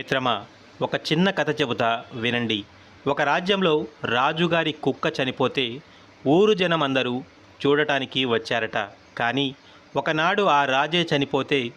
మిత్రమా ఒక చిన్న కథ చెబుతా వినండి. ఒక రాజ్యంలో రాజుగారి కుక్క చనిపోతే ఊరు జనం అందరూ చూడటానికి వచ్చారట. కానీ ఒకనాడు ఆ రాజే చనిపోతే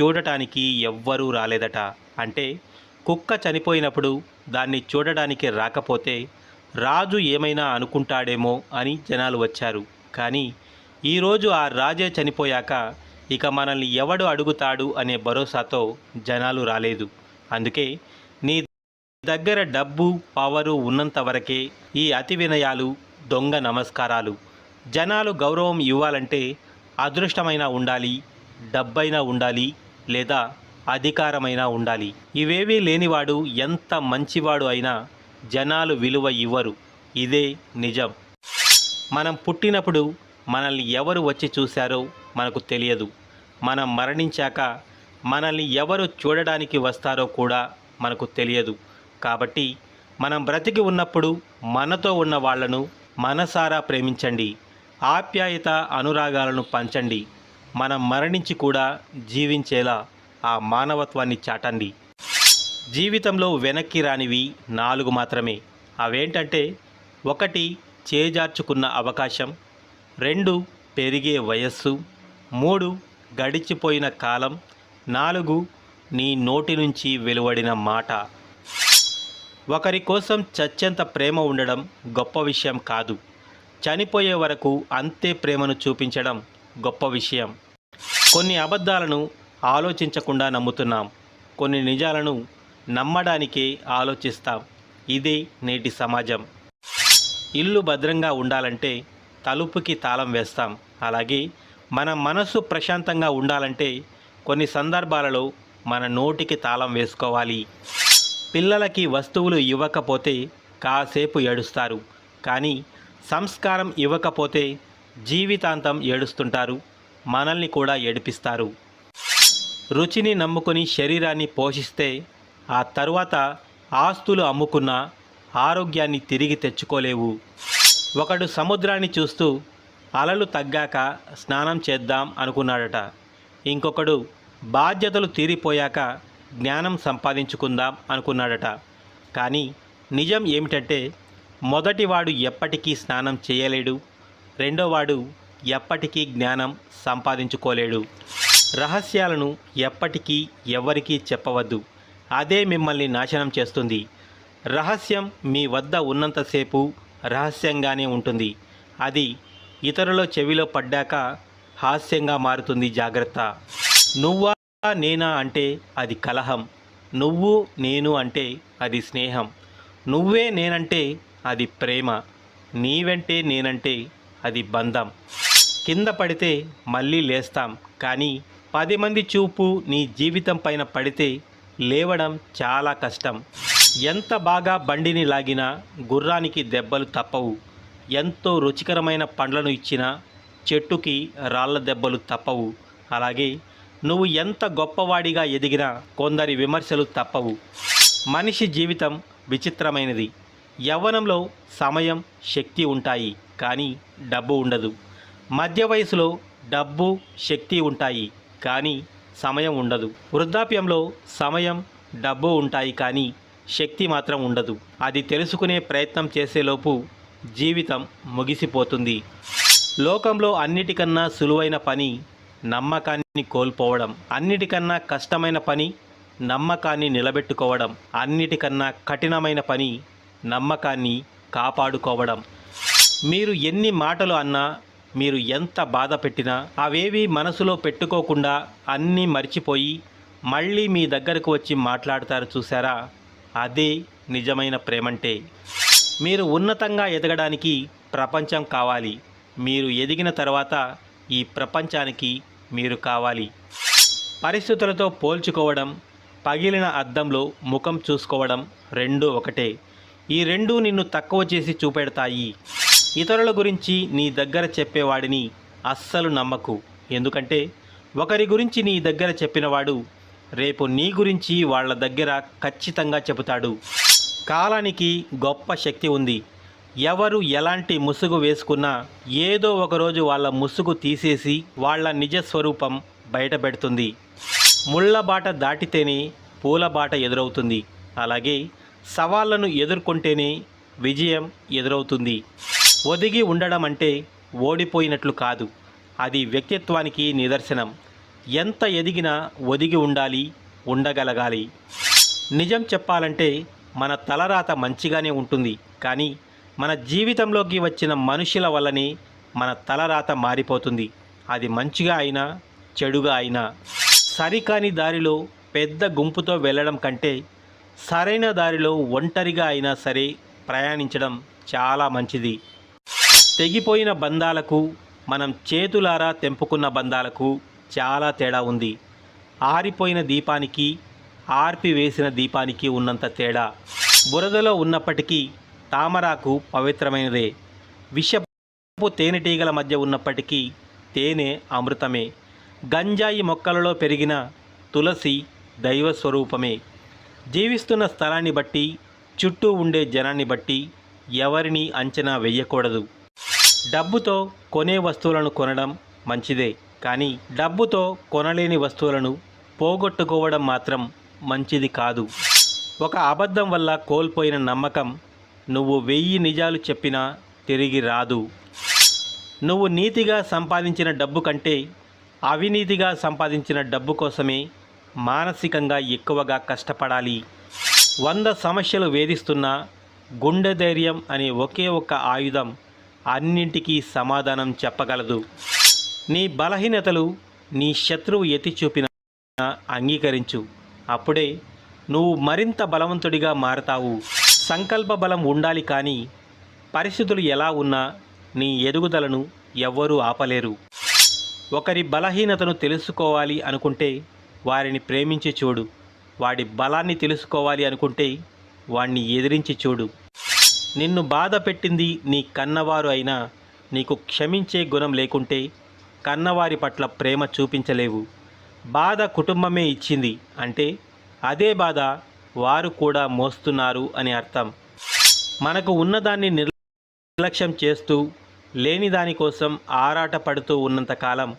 చూడటానికి ఎవ్వరూ రాలేదట. అంటే కుక్క చనిపోయినప్పుడు దాన్ని చూడడానికి రాకపోతే రాజు ఏమైనా అనుకుంటాడేమో అని జనాలు వచ్చారు. కానీ ఈరోజు ఆ రాజే చనిపోయాక ఇక మనల్ని ఎవడు అడుగుతాడు అనే భరోసాతో జనాలు రాలేదు. అందుకే నీ దగ్గర డబ్బు పవరు ఉన్నంత వరకే ఈ అతి వినయాలు దొంగ నమస్కారాలు జనాలు గౌరవం ఇవ్వాలంటే అదృష్టమైనా ఉండాలి డబ్బైనా ఉండాలి లేదా అధికారమైనా ఉండాలి. ఇవేవీ లేనివాడు ఎంత మంచివాడు అయినా జనాలు విలువ ఇవ్వరు. ఇదే నిజం. మనం పుట్టినప్పుడు మనల్ని ఎవరు వచ్చి చూశారో మనకు తెలియదు. మనం మరణించాక మనల్ని ఎవరు చూడడానికి వస్తారో కూడా మనకు తెలియదు. కాబట్టి మనం బ్రతికి ఉన్నప్పుడు మనతో ఉన్న వాళ్ళను మనసారా ప్రేమించండి. ఆప్యాయత అనురాగాలను పంచండి. మనం మరణించి కూడా జీవించేలా ఆ మానవత్వాన్ని చాటండి. జీవితంలో వెనక్కి రానివి నాలుగు మాత్రమే. అవేంటంటే ఒకటి చేజార్చుకున్న అవకాశం రెండు పెరిగే వయస్సు మూడు గడిచిపోయిన కాలం నాలుగు నీ నోటి నుంచి వెలువడిన మాట. ఒకరి కోసం చచ్చెంత ప్రేమ ఉండడం గొప్ప విషయం కాదు. చనిపోయే వరకు అంతే ప్రేమను చూపించడం గొప్ప విషయం. కొన్ని అబద్ధాలను ఆలోచించకుండా నమ్ముతున్నాం. కొన్ని నిజాలను నమ్మడానికే ఆలోచిస్తాం. ఇదే నేటి సమాజం. ఇల్లు భద్రంగా ఉండాలంటే తలుపుకి తాళం వేస్తాం. అలాగే మన మనసు ప్రశాంతంగా ఉండాలంటే కొన్ని సందర్భాలలో మన నోటికి తాళం వేసుకోవాలి. పిల్లలకి వస్తువులు ఇవ్వకపోతే కాసేపు ఏడుస్తారు. కానీ సంస్కారం ఇవ్వకపోతే జీవితాంతం ఏడుస్తుంటారు. మనల్ని కూడా ఏడిపిస్తారు. రుచిని నమ్ముకొని శరీరాన్ని పోషిస్తే ఆ తరువాత ఆస్తులు అమ్ముకున్న ఆరోగ్యాన్ని తిరిగి తెచ్చుకోలేవు. ఒకడు సముద్రాన్ని చూస్తూ అలలు తగ్గాక స్నానం చేద్దాం అనుకున్నాడట. ఇంకొకడు బాధ్యతలు తీరిపోయాక జ్ఞానం సంపాదించుకుందాం అనుకున్నాడట. కానీ నిజం ఏమిటంటే మొదటివాడు ఎప్పటికీ స్నానం చేయలేడు రెండోవాడు ఎప్పటికీ జ్ఞానం సంపాదించుకోలేడు. రహస్యాలను ఎప్పటికీ ఎవరికీ చెప్పవద్దు. అదే మిమ్మల్ని నాశనం చేస్తుంది. రహస్యం మీ వద్ద ఉన్నంతసేపు రహస్యంగానే ఉంటుంది. అది ఇతరుల చెవిలో పడ్డాక హాస్యంగా మారుతుంది జాగ్రత్త. నువ్వా నేనా అంటే అది కలహం. నువ్వు నేను అంటే అది స్నేహం. నువ్వే నేనంటే అది ప్రేమ. నీవెంటే నేనంటే అది బంధం. కింద పడితే మళ్ళీ లేస్తాం. కానీ పది మంది చూపు నీ జీవితం పైన పడితే లేవడం చాలా కష్టం. ఎంత బాగా బండిని లాగినా గుర్రానికి దెబ్బలు తప్పవు. ఎంతో రుచికరమైన పండ్లను ఇచ్చినా చెట్టుకి రాళ్ళ దెబ్బలు తప్పవు. అలాగే నువ్వు ఎంత గొప్పవాడిగా ఎదిగినా కొందరి విమర్శలు తప్పవు. మనిషి జీవితం విచిత్రమైనది. యవ్వనంలో సమయం శక్తి ఉంటాయి కానీ డబ్బు ఉండదు. మధ్య వయసులో డబ్బు శక్తి ఉంటాయి కానీ సమయం ఉండదు. వృద్ధాప్యంలో సమయం డబ్బు ఉంటాయి కానీ శక్తి మాత్రం ఉండదు. అది తెలుసుకునే ప్రయత్నం చేసేలోపు జీవితం ముగిసిపోతుంది. లోకంలో అన్నిటికన్నా సులువైన పని నమ్మకాన్ని కోల్పోవడం అన్నిటికన్నా కష్టమైన పని నమ్మకాన్ని నిలబెట్టుకోవడం అన్నిటికన్నా కఠినమైన పని నమ్మకాన్ని కాపాడుకోవడం. మీరు ఎన్ని మాటలు అన్నా మీరు ఎంత బాధ పెట్టినా అవేవి మనసులో పెట్టుకోకుండా అన్నీ మర్చిపోయి మళ్ళీ మీ దగ్గరకు వచ్చి మాట్లాడతారు చూసారా అదే నిజమైన ప్రేమంటే. మీరు ఉన్నతంగా ఎదగడానికి ప్రపంచం కావాలి. మీరు ఎదిగిన తర్వాత ఈ ప్రపంచానికి మీరు కావాలి. పరిస్థితులతో పోల్చుకోవడం పగిలిన అద్దంలో ముఖం చూసుకోవడం రెండూ ఒకటే. ఈ రెండూ నిన్ను తక్కువ చేసి చూపెడతాయి. ఇతరుల గురించి నీ దగ్గర చెప్పేవాడిని అస్సలు నమ్మకు. ఎందుకంటే ఒకరి గురించి నీ దగ్గర చెప్పినవాడు రేపు నీ గురించి వాళ్ళ దగ్గర ఖచ్చితంగా చెబుతాడు. కాలానికి గొప్ప శక్తి ఉంది. ఎవరు ఎలాంటి ముసుగు వేసుకున్నా ఏదో ఒకరోజు వాళ్ళ ముసుగు తీసేసి వాళ్ళ నిజ స్వరూపం బయటపెడుతుంది ముళ్ళ బాట దాటితేనే పూలబాట ఎదురవుతుంది. అలాగే సవాళ్ళను ఎదుర్కొంటేనే విజయం ఎదురవుతుంది. ఒదిగి ఉండడం అంటే ఓడిపోయినట్లు కాదు. అది వ్యక్తిత్వానికి నిదర్శనం. ఎంత ఎదిగినా ఒదిగి ఉండాలి ఉండగలగాలి. నిజం చెప్పాలంటే మన తలరాత మంచిగానే ఉంటుంది. కానీ మన జీవితంలోకి వచ్చిన మనుషుల వల్లనే మన తలరాత మారిపోతుంది. అది మంచిగా అయినా చెడుగా అయినా. సరికాని దారిలో పెద్ద గుంపుతో వెళ్ళడం కంటే సరైన దారిలో ఒంటరిగా అయినా సరే ప్రయాణించడం చాలా మంచిది. తెగిపోయిన బంధాలకు మనం చేతులారా తెంపుకున్న బంధాలకు చాలా తేడా ఉంది. ఆరిపోయిన దీపానికి ఆర్పివేసిన దీపానికి ఉన్నంత తేడా. బురదలో ఉన్నప్పటికీ తామరాకు పవిత్రమైనదే. విషపు తేనెటీగల మధ్య ఉన్నప్పటికీ తేనె అమృతమే. గంజాయి మొక్కలలో పెరిగిన తులసి దైవ స్వరూపమే జీవిస్తున్న స్థలాన్ని బట్టి చుట్టూ ఉండే జనాన్ని బట్టి ఎవరిని అంచనా వేయకూడదు. డబ్బుతో కొనే వస్తువులను కొనడం మంచిదే కానీ డబ్బుతో కొనలేని వస్తువులను పోగొట్టుకోవడం మాత్రం మంచిది కాదు. ఒక అబద్ధం వల్ల కోల్పోయిన నమ్మకం నువ్వు వెయ్యి నిజాలు చెప్పినా తిరిగి రాదు. నువ్వు నీతిగా సంపాదించిన డబ్బు కంటే అవినీతిగా సంపాదించిన డబ్బు కోసమే మానసికంగా ఎక్కువగా కష్టపడాలి. వంద సమస్యలు వేధిస్తున్న గుండె ధైర్యం అనే ఒకే ఒక్క ఆయుధం అన్నింటికీ సమాధానం చెప్పగలదు. నీ బలహీనతలు నీ శత్రువు ఎత్తి చూపిన అంగీకరించు. అప్పుడే నువ్వు మరింత బలవంతుడిగా మారతావు. సంకల్ప బలం ఉండాలి కానీ పరిస్థితులు ఎలా ఉన్నా నీ ఎదుగుదలను ఎవ్వరూ ఆపలేరు. ఒకరి బలహీనతను తెలుసుకోవాలి అనుకుంటే వారిని ప్రేమించి చూడు. వాడి బలాన్ని తెలుసుకోవాలి అనుకుంటే వాణ్ణి ఎదిరించి చూడు. నిన్ను బాధ పెట్టింది నీ కన్నవారు అయినా నీకు క్షమించే గుణం లేకుంటే కన్నవారి పట్ల ప్రేమ చూపించలేవు. బాధ కుటుంబమే ఇచ్చింది అంటే అదే బాధ వారు కూడా మోస్తున్నారు అని అర్థం. మనకు ఉన్నదాన్ని నిర్లక్ష్యం చేస్తూ లేని దానికోసం ఆరాట పడుతూ ఉన్నంతకాలం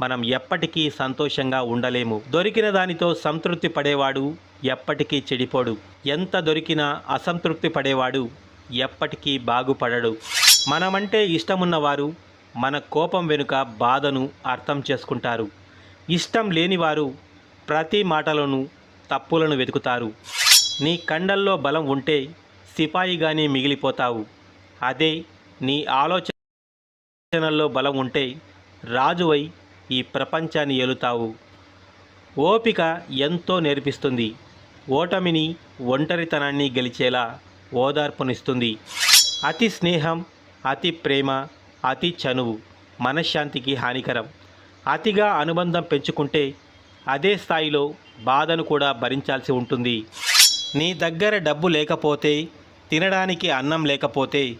మనం ఎప్పటికీ సంతోషంగా ఉండలేము. దొరికిన దానితో సంతృప్తి పడేవాడు ఎప్పటికీ చెడిపోడు. ఎంత దొరికినా అసంతృప్తి పడేవాడు ఎప్పటికీ బాగుపడడు. మనమంటే ఇష్టమున్నవారు మన కోపం వెనుక బాధను అర్థం చేసుకుంటారు. ఇష్టం లేనివారు ప్రతి మాటలోనూ తప్పులను వెతుకుతారు. నీ కండల్లో బలం ఉంటే సిపాయిగానే మిగిలిపోతావు. అదే నీ ఆలోచనల్లో బలం ఉంటే రాజువై ఈ ప్రపంచాన్ని ఏలుతావు. ఓపిక ఎంతో నేర్పిస్తుంది. ఓటమిని ఒంటరితనాన్ని గెలిచేలా ఓదార్పునిస్తుంది. అతి స్నేహం అతి ప్రేమ అతి చనువు మనశ్శాంతికి హానికరం. అతిగా అనుబంధం పెంచుకుంటే అదే స్థాయిలో బాధను కూడా భరించాల్సి ఉంటుంది. నీ దగ్గర డబ్బు లేకపోతే తినడానికి అన్నం లేకపోతే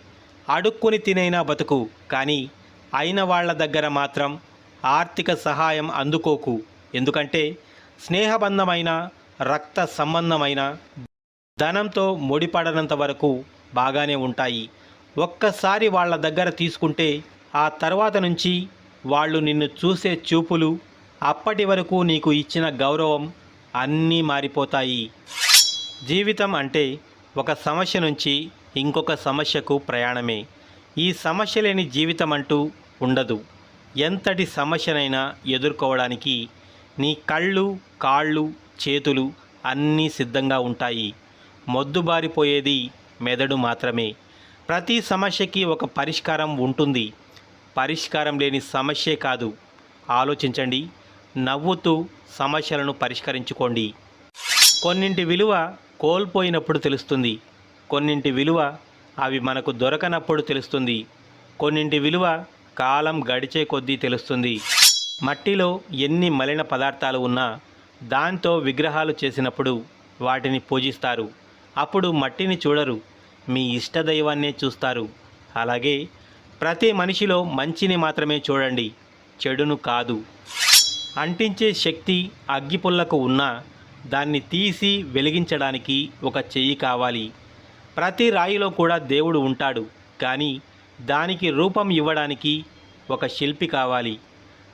అడుక్కుని తినైనా బతుకు కానీ అయిన వాళ్ళ దగ్గర మాత్రం ఆర్థిక సహాయం అందుకోకు. ఎందుకంటే స్నేహబంధమైన రక్త సంబంధమైన ధనంతో ముడిపడనంత వరకు బాగానే ఉంటాయి. ఒక్కసారి వాళ్ళ దగ్గర తీసుకుంటే ఆ తర్వాత నుంచి వాళ్ళు నిన్ను చూసే చూపులు అప్పటి వరకు నీకు ఇచ్చిన గౌరవం అన్నీ మారిపోతాయి. జీవితం అంటే ఒక సమస్య నుంచి ఇంకొక సమస్యకు ప్రయాణమే. ఈ సమస్య లేని జీవితం అంటూ ఉండదు. ఎంతటి సమస్యనైనా ఎదుర్కోవడానికి నీ కళ్ళు కాళ్ళు చేతులు అన్నీ సిద్ధంగా ఉంటాయి. మొద్దుబారిపోయేది మెదడు మాత్రమే. ప్రతి సమస్యకి ఒక పరిష్కారం ఉంటుంది. పరిష్కారం లేని సమస్యే కాదు. ఆలోచించండి. నవ్వుతూ సమస్యలను పరిష్కరించుకోండి. కొన్నింటి విలువ కోల్పోయినప్పుడు తెలుస్తుంది. కొన్నింటి విలువ అవి మనకు దొరకనప్పుడు తెలుస్తుంది. కొన్నింటి విలువ కాలం గడిచే కొద్దీ తెలుస్తుంది. మట్టిలో ఎన్ని మలిన పదార్థాలు ఉన్నా దాంతో విగ్రహాలు చేసినప్పుడు వాటిని పూజిస్తారు. అప్పుడు మట్టిని చూడరు. మీ ఇష్టదైవాన్నే చూస్తారు. అలాగే ప్రతి మనిషిలో మంచిని మాత్రమే చూడండి. చెడును కాదు. అంటించే శక్తి అగ్గిపుల్లకు ఉన్నా దాన్ని తీసి వెలిగించడానికి ఒక చెయ్యి కావాలి. ప్రతి రాయిలో కూడా దేవుడు ఉంటాడు కానీ దానికి రూపం ఇవ్వడానికి ఒక శిల్పి కావాలి.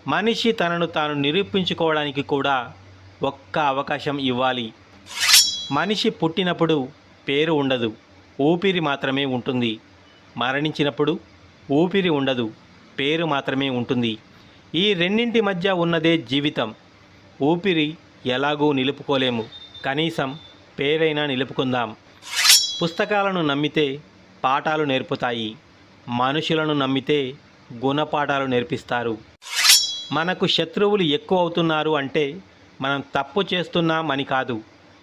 మనిషి తనను తాను నిరూపించుకోవడానికి కూడా ఒక్క అవకాశం ఇవ్వాలి. మనిషి పుట్టినప్పుడు పేరు ఉండదు ఊపిరి మాత్రమే ఉంటుంది. మరణించినప్పుడు ఊపిరి ఉండదు పేరు మాత్రమే ఉంటుంది. ఈ రెండింటి మధ్య ఉన్నదే జీవితం. ఊపిరి ఎలాగూ నిలుపుకోలేము. కనీసం పేరైనా నిలుపుకుందాం. పుస్తకాలను నమ్మితే పాఠాలు నేర్పుతాయి. మనుషులను నమ్మితే గుణపాఠాలు నేర్పిస్తారు. మనకు శత్రువులు ఎక్కువ అవుతున్నారు అంటే మనం తప్పు చేస్తున్నాం అని కాదు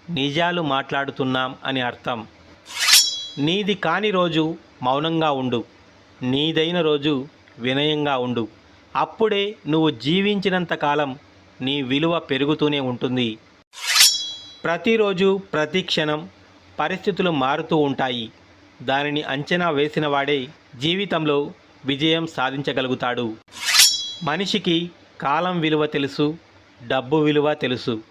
నిజాలు మాట్లాడుతున్నాం అని అర్థం. నీది కాని రోజు మౌనంగా ఉండు. నీదైన రోజు వినయంగా ఉండు. అప్పుడే నువ్వు జీవించినంత కాలం నీ విలువ పెరుగుతూనే ఉంటుంది. ప్రతిరోజు ప్రతి క్షణం పరిస్థితులు మారుతూ ఉంటాయి. దానిని అంచనా వేసిన వాడే జీవితంలో విజయం సాధించగలుగుతాడు. మనిషికి కాలం విలువ తెలుసు డబ్బు విలువ తెలుసు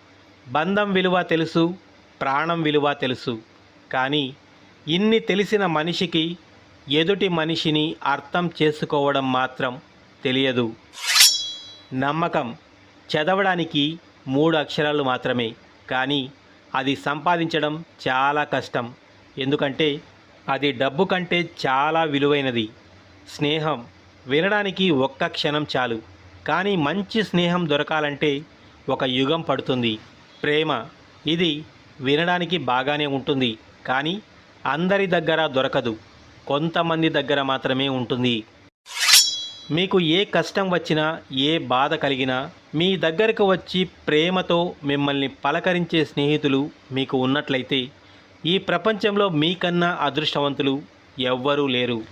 బంధం విలువ తెలుసు ప్రాణం విలువ తెలుసు. కానీ ఇన్ని తెలిసిన మనిషికి ఎదుటి మనిషిని అర్థం చేసుకోవడం మాత్రం తెలియదు. నమ్మకం చదవడానికి మూడు అక్షరాలు మాత్రమే కానీ అది సంపాదించడం చాలా కష్టం. ఎందుకంటే అది డబ్బు కంటే చాలా విలువైనది. స్నేహం వినడానికి ఒక్క క్షణం చాలు కానీ మంచి స్నేహం దొరకాలంటే ఒక యుగం పడుతుంది. ప్రేమ ఇది వినడానికి బాగానే ఉంటుంది కానీ అందరి దగ్గర దొరకదు. కొంతమంది దగ్గర మాత్రమే ఉంటుంది. మీకు ఏ కష్టం వచ్చినా ఏ బాధ కలిగినా మీ దగ్గరకు వచ్చి ప్రేమతో మిమ్మల్ని పలకరించే స్నేహితులు మీకు ఉన్నట్లయితే ఈ ప్రపంచంలో మీకన్నా అదృష్టవంతులు ఎవ్వరూ లేరు.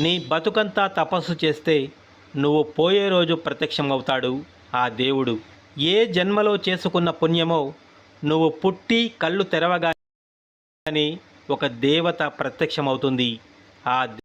నీ బతుకంతా తపస్సు చేస్తే నువ్వు పోయే రోజు ప్రత్యక్షం అవుతాడు ఆ దేవుడు. ఏ జన్మలో చేసుకున్న పుణ్యమో నువ్వు పుట్టి కళ్ళు తెరవగానే ఒక దేవత ప్రత్యక్షమవుతుంది. ఆ